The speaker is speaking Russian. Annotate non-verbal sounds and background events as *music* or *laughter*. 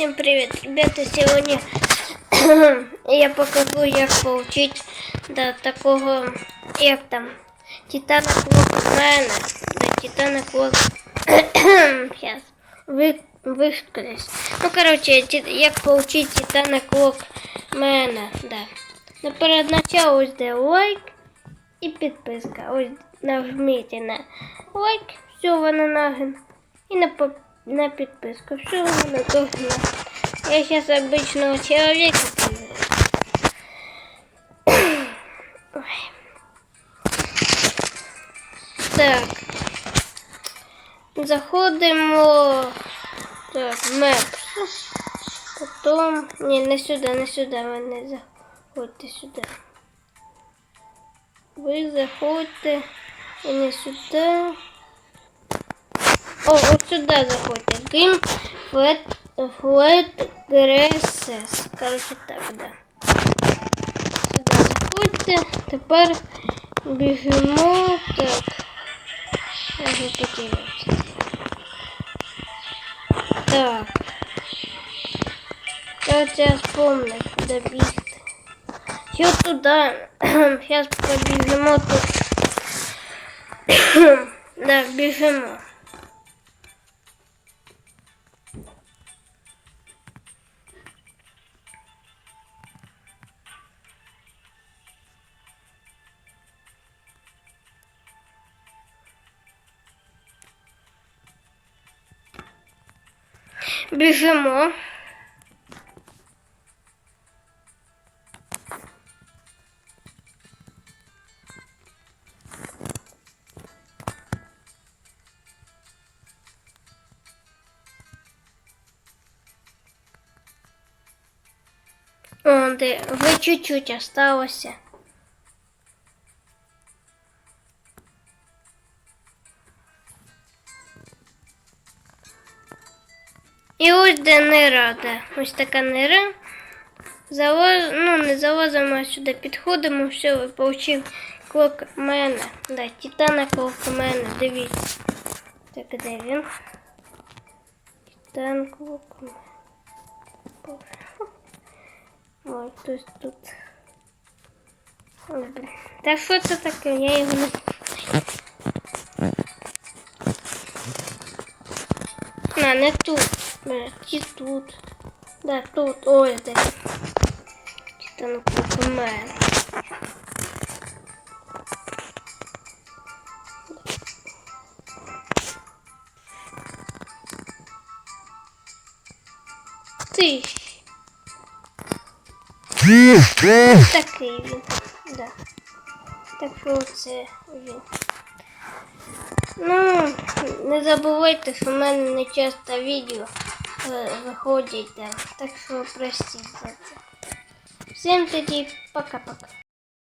Всем привет, ребята! Сегодня *coughs* я покажу, як получить до такого, як там, Титана Клокмена, до Титана Клок... *coughs* Сейчас, вы, вышкались. Ну, короче, як получить Титана Клокмена, да. Но перед началом ось де лайк і підписка. Ось нажмите на лайк, всього на нагин. И на, по- на подписку. Все на должно. Я сейчас обычного человека. Так. Заходимо. Так, Maps. Потом. Не, не сюда, не сюда. Ви не заходьте сюди. Ви заходьте і не сюди. О, от сюди заходьте. Game Flat, Flat Gresses. Короче, так, да. Сюди заходьте. Тепер біжимо. Так. Я вже потерявся. Так. Сейчас я вспомню, куда бігти. Все туда. Сейчас побіжимо тут. *coughs* да, біжимо. Біжимо. О, де чуть-чуть осталося. І ось де нира, де. Ось така нира. Залаз... Ну, не залазимо а сюди, підходимо, все, ви получив клокмена. Да, титана клокмена, дивіться. Так, де він? Титан клокмен. Боже. Ой, хтось тут. Блін. Та що це таке? Я його не. А, не тут. Блядь, і тут. Да, тут. Ой, де. Титан клокмен. Ти. Такий він. Да. Так що це він. Ну, не забувайте, що в мене не часто відео е, виходять, да. так що простіть за це. Всім тоді пока-пока.